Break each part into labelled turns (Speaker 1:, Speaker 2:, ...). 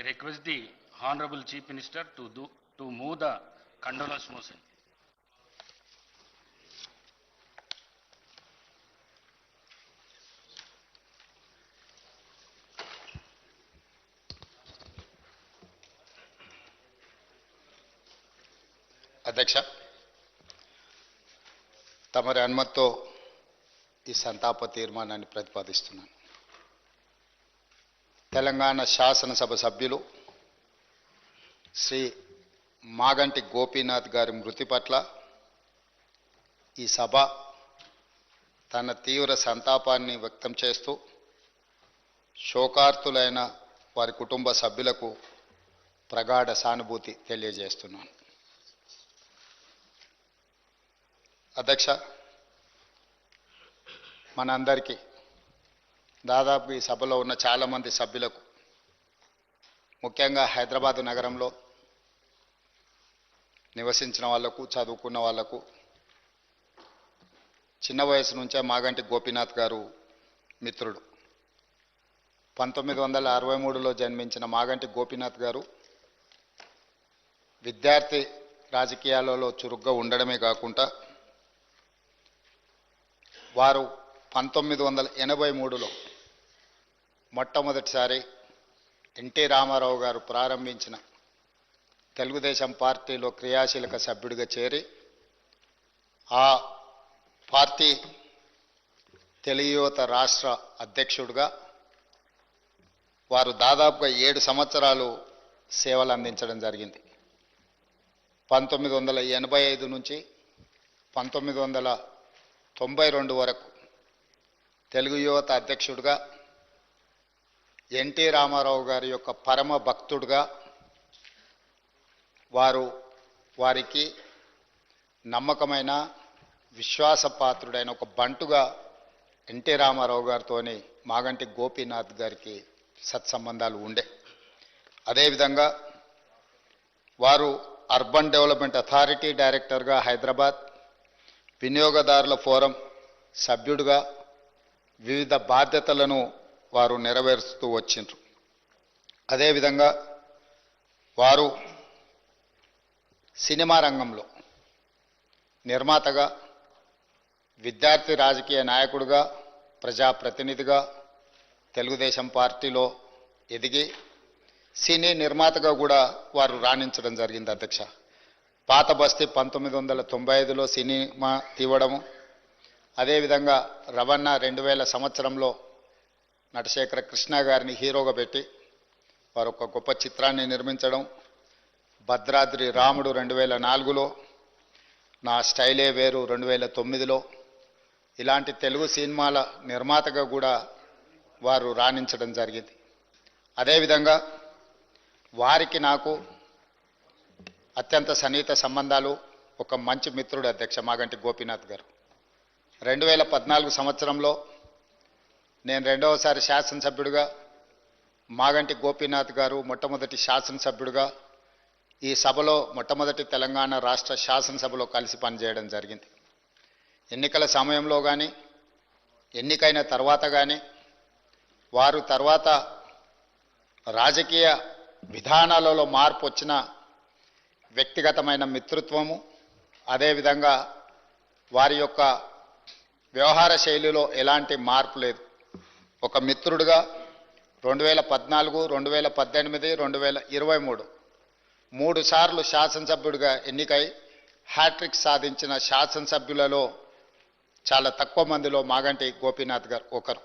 Speaker 1: I request the honourable chief minister to do to move the condolence motion.
Speaker 2: అధ్యక్ష తమరి అనుమతితో ఈ సంతాప తీర్మానాన్ని ప్రతిపాదిస్తున్నాను. తెలంగాణ శాసనసభ సభ్యులు శ్రీ మాగంటి గోపీనాథ్ గారి మృతి పట్ల ఈ సభ తన తీవ్ర సంతాపాన్ని వ్యక్తం చేస్తూ శోకార్తులైన వారి కుటుంబ సభ్యులకు ప్రగాఢ సానుభూతి తెలియజేస్తున్నాను. అధ్యక్ష మనందరికీ దాదాపు ఈ సభలో ఉన్న చాలామంది సభ్యులకు ముఖ్యంగా హైదరాబాద్ నగరంలో నివసించిన వాళ్ళకు చదువుకున్న వాళ్ళకు చిన్న వయసు నుంచే మాగంటి గోపీనాథ్ గారు మిత్రుడు. పంతొమ్మిది వందల అరవై మూడులో జన్మించిన మాగంటి గోపీనాథ్ గారు విద్యార్థి రాజకీయాలలో చురుగ్గా ఉండడమే కాకుండా వారు పంతొమ్మిది వందల ఎనభై మూడులో మొట్టమొదటిసారి ఎన్టీ రామారావు గారు ప్రారంభించిన తెలుగుదేశం పార్టీలో క్రియాశీలక సభ్యుడిగా చేరి ఆ పార్టీ తెలుగు రాష్ట్ర అధ్యక్షుడిగా వారు దాదాపుగా ఏడు సంవత్సరాలు సేవలు అందించడం జరిగింది. పంతొమ్మిది వందల ఎనభై ఐదు నుంచి పంతొమ్మిది వందల తొంభై రెండు వరకు తెలుగు యువత అధ్యక్షుడిగా ఎన్టీ రామారావు గారి యొక్క పరమ భక్తుడుగా వారు వారికి నమ్మకమైన విశ్వాసపాత్రుడైన ఒక బంటుగా ఎన్టీ రామారావు గారితోని మాగంటి గోపీనాథ్ గారికి సత్సంబంధాలు ఉండే. అదేవిధంగా వారు అర్బన్ డెవలప్మెంట్ అథారిటీ డైరెక్టర్గా హైదరాబాద్ వినియోగదారుల ఫోరం సభ్యుడిగా వివిధ బాధ్యతలను వారు నెరవేరుస్తూ వచ్చిండ్రు. అదేవిధంగా వారు సినిమా రంగంలో నిర్మాతగా విద్యార్థి రాజకీయ నాయకుడిగా ప్రజాప్రతినిధిగా తెలుగుదేశం పార్టీలో ఎదిగి సినీ నిర్మాతగా కూడా వారు రాణించడం జరిగింది అధ్యక్ష. పాత బస్తీ పంతొమ్మిది వందల తొంభై ఐదులో సినిమా తీవడము అదేవిధంగా రవణ రెండు వేల సంవత్సరంలో నటశేఖర కృష్ణ గారిని హీరోగా పెట్టి వారు ఒక గొప్ప చిత్రాన్ని నిర్మించడం. భద్రాద్రి రాముడు రెండు వేల నాలుగులో నా స్టైలే వేరు రెండు వేల తొమ్మిదిలో ఇలాంటి తెలుగు సినిమాల నిర్మాతగా కూడా వారు రాణించడం జరిగింది. అదేవిధంగా వారికి నాకు అత్యంత సన్నిహిత సంబంధాలు ఒక మంచి మిత్రుడు అధ్యక్ష మాగంటి గోపీనాథ్ గారు. రెండు వేల పద్నాలుగు సంవత్సరంలో నేను రెండవసారి శాసనసభ్యుడిగా మాగంటి గోపీనాథ్ గారు మొట్టమొదటి శాసనసభ్యుడిగా ఈ సభలో మొట్టమొదటి తెలంగాణ రాష్ట్ర శాసనసభలో కలిసి పనిచేయడం జరిగింది. ఎన్నికల సమయంలో కానీ ఎన్నికైన తర్వాత కానీ వారు తర్వాత రాజకీయ విధానాలలో మార్పు వచ్చిన వ్యక్తిగతమైన మిత్రత్వము అదేవిధంగా వారి యొక్క వ్యవహార శైలిలో ఎలాంటి మార్పు లేదు. ఒక మిత్రుడిగా రెండు వేల పద్నాలుగు రెండు వేల పద్దెనిమిది రెండు వేల ఇరవై మూడు. మూడు సార్లు శాసనసభ్యుడిగా ఎన్నికై హ్యాట్రిక్ సాధించిన శాసనసభ్యులలో చాలా తక్కువ మందిలో మాగంటి గోపీనాథ్ గారు ఒకరు.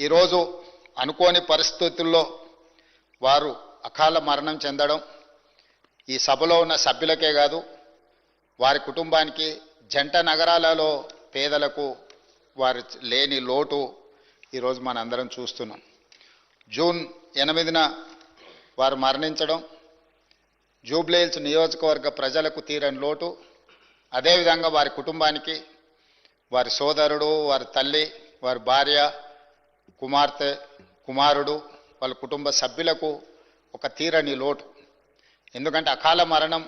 Speaker 2: ఈరోజు అనుకోని పరిస్థితుల్లో వారు అకాల మరణం చెందడం ఈ సభలో ఉన్న సభ్యులకే కాదు వారి కుటుంబానికి జంట నగరాలలో పేదలకు వారి లేని లోటు ఈరోజు మనందరం చూస్తున్నాం. జూన్ ఎనిమిదిన వారు మరణించడం జూబ్లీహిల్స్ నియోజకవర్గ ప్రజలకు తీరని లోటు అదేవిధంగా వారి కుటుంబానికి వారి సోదరుడు వారి తల్లి వారి భార్య కుమార్తె కుమారుడు వాళ్ళ కుటుంబ సభ్యులకు ఒక తీరని లోటు. ఎందుకంటే అకాల మరణం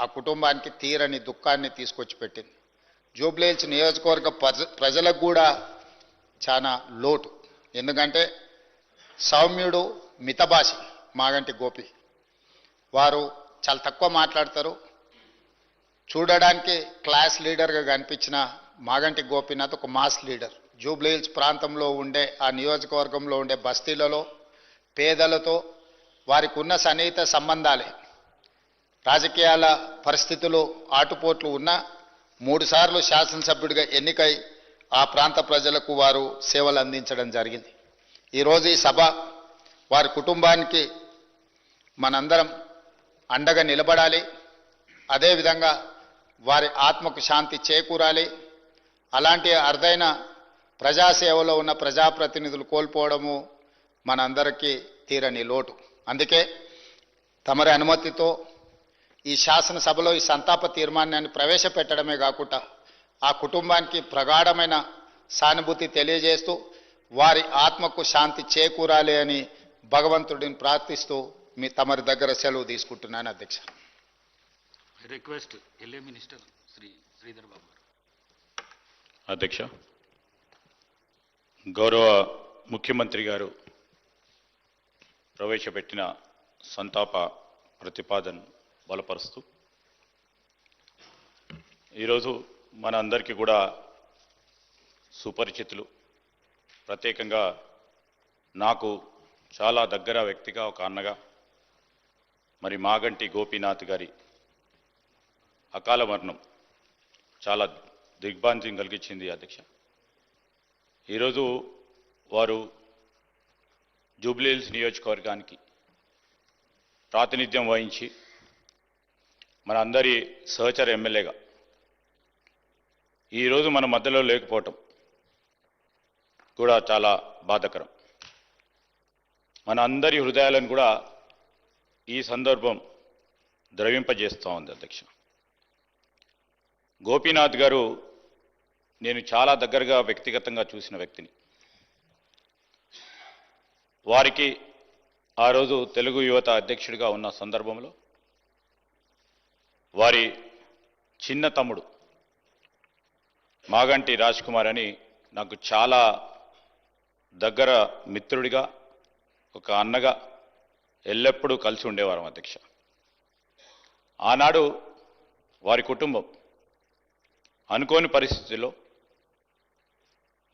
Speaker 2: ఆ కుటుంబానికి తీరని దుఃఖాన్ని తీసుకొచ్చి పెట్టింది జూబ్లీహిల్స్ నియోజకవర్గ ప్రజ ప్రజలకు కూడా చాలా లోటు. ఎందుకంటే సౌమ్యుడు మితభాషి మాగంటి గోపి. వారు చాలా తక్కువ మాట్లాడతారు. చూడడానికి క్లాస్ లీడర్గా కనిపించిన మాగంటి గోపీనాథ్ ఒక మాస్ లీడర్. జూబ్లీహిల్స్ ప్రాంతంలో ఉండే ఆ నియోజకవర్గంలో ఉండే బస్తీలలో పేదలతో వారికి ఉన్న సన్నిహిత సంబంధాలే. రాజకీయాల పరిస్థితులు ఆటుపోట్లు ఉన్నా మూడుసార్లు శాసనసభ్యుడిగా ఎన్నికై ఆ ప్రాంత ప్రజలకు వారు సేవలు అందించడం జరిగింది. ఈరోజు ఈ సభ వారి కుటుంబానికి మనందరం అండగా నిలబడాలి. అదేవిధంగా వారి ఆత్మకు శాంతి చేకూరాలి. అలాంటి అరుదైన ప్రజాసేవలో ఉన్న ప్రజాప్రతినిధులు కోల్పోవడము మనందరికీ తీరని లోటు. అందుకే తమరి అనుమతితో ఈ శాసనసభలో ఈ సంతాప తీర్మానాన్ని ప్రవేశపెట్టడమే కాకుండా ఆ కుటుంబానికి ప్రగాఢమైన సానుభూతి తెలియజేస్తూ వారి ఆత్మకు శాంతి చేకూరాలి అని భగవంతుడిని ప్రార్థిస్తూ మీ తమరి దగ్గర సెలవు తీసుకుంటున్నాను అధ్యక్ష.
Speaker 1: Request LA minister Shri Sridhar Babu garu
Speaker 3: అధ్యక్ష గౌరవ ముఖ్యమంత్రి గారు ప్రవేశపెట్టిన సంతాప ప్రతిపాదన బలపరుస్తూ ఈరోజు మన అందరికీ కూడా సుపరిచితులు. ప్రత్యేకంగా నాకు చాలా దగ్గర వ్యక్తిగా ఒక అన్నగా మరి మాగంటి గోపీనాథ్ గారి అకాల మరణం చాలా దిగ్భ్రాంతిని కలిగించింది అధ్యక్ష. ఈరోజు వారు జూబ్లీహిల్స్ నియోజకవర్గానికి ప్రాతినిధ్యం వహించి మన అందరి సహచర ఎమ్మెల్యేగా ఈరోజు మన మధ్యలో లేకపోవటం కూడా చాలా బాధకరం. మన అందరి హృదయాలను కూడా ఈ సందర్భం ద్రవింపజేస్తూ ఉంది అధ్యక్ష. గోపీనాథ్ గారు నేను చాలా దగ్గరగా వ్యక్తిగతంగా చూసిన వ్యక్తిని. వారికి ఆ రోజు తెలుగు యువత అధ్యక్షుడిగా ఉన్న సందర్భంలో వారి చిన్న తమ్ముడు మాగంటి రాజ్ కుమార్ అని నాకు చాలా దగ్గర మిత్రుడిగా ఒక అన్నగా ఎల్లప్పుడూ కలిసి ఉండేవారం అధ్యక్ష. ఆనాడు వారి కుటుంబం అనుకోని పరిస్థితిలో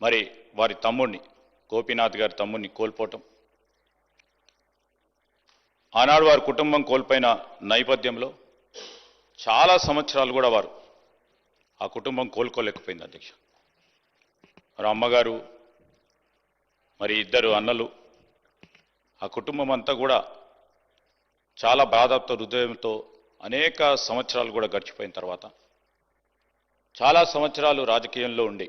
Speaker 3: మరి వారి తమ్ముడిని గోపీనాథ్ గారి తమ్ముడిని కోల్పోవటం ఆనాడు వారి కుటుంబం కోల్పోయిన నేపథ్యంలో చాలా సంవత్సరాలు కూడా వారు ఆ కుటుంబం కోలుకోలేకపోయింది అధ్యక్ష. మరి అమ్మగారు మరి ఇద్దరు అన్నలు ఆ కుటుంబం అంతా కూడా చాలా బాధతో హృదయంతో అనేక సంవత్సరాలు కూడా గడిచిపోయిన తర్వాత చాలా సంవత్సరాలు రాజకీయంలో ఉండి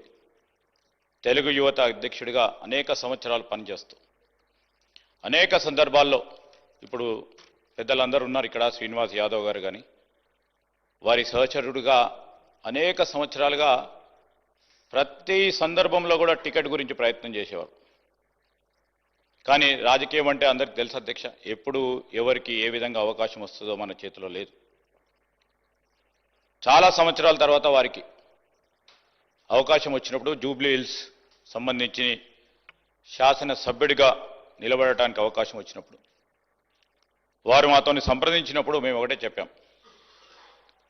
Speaker 3: తెలుగు యువత అధ్యక్షుడిగా అనేక సంవత్సరాలు పనిచేస్తూ అనేక సందర్భాల్లో ఇప్పుడు పెద్దలందరూ ఉన్నారు ఇక్కడ శ్రీనివాస్ యాదవ్ గారు కానీ వారి సహచరుడుగా అనేక సంవత్సరాలుగా ప్రతి సందర్భంలో కూడా టికెట్ గురించి ప్రయత్నం చేసేవారు. కానీ రాజకీయం అంటే అందరికి తెలుసు అధ్యక్ష ఎప్పుడు ఎవరికి ఏ విధంగా అవకాశం వస్తుందో మన చేతిలో లేదు. చాలా సంవత్సరాల తర్వాత వారికి అవకాశం వచ్చినప్పుడు జూబ్లీ హిల్స్ సంబంధించి శాసన సభ్యుడిగా నిలబడటానికి అవకాశం వచ్చినప్పుడు వారు మాతో సంప్రదించినప్పుడు మేము ఒకటే చెప్పాం.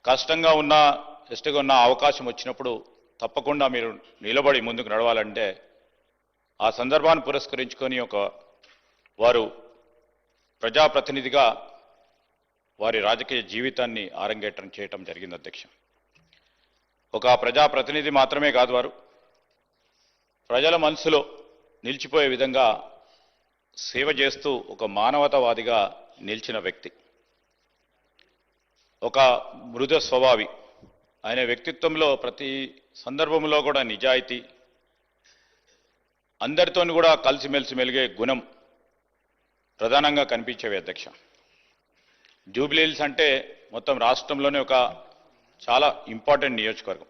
Speaker 3: కష్టంగా ఉన్న ఇష్టగా ఉన్న అవకాశం వచ్చినప్పుడు తప్పకుండా మీరు నిలబడి ముందుకు నడవాలంటే ఆ సందర్భాన్ని పురస్కరించుకొని ఒక వారు ప్రజాప్రతినిధిగా వారి రాజకీయ జీవితాన్ని ఆరంగేటం చేయటం జరిగింది అధ్యక్ష. ఒక ప్రజాప్రతినిధి మాత్రమే కాదు వారు. ప్రజల మనసులో నిలిచిపోయే విధంగా సేవ చేస్తూ ఒక మానవతావాదిగా నిలిచిన వ్యక్తి. ఒక మృద స్వభావి ఆయన వ్యక్తిత్వంలో ప్రతి సందర్భంలో కూడా నిజాయితీ అందరితో కూడా కలిసిమెలిసి మెలిగే గుణం ప్రధానంగా కనిపించేవి అధ్యక్ష. జూబ్లీహిల్స్ అంటే మొత్తం రాష్ట్రంలోనే ఒక చాలా ఇంపార్టెంట్ నియోజకవర్గం.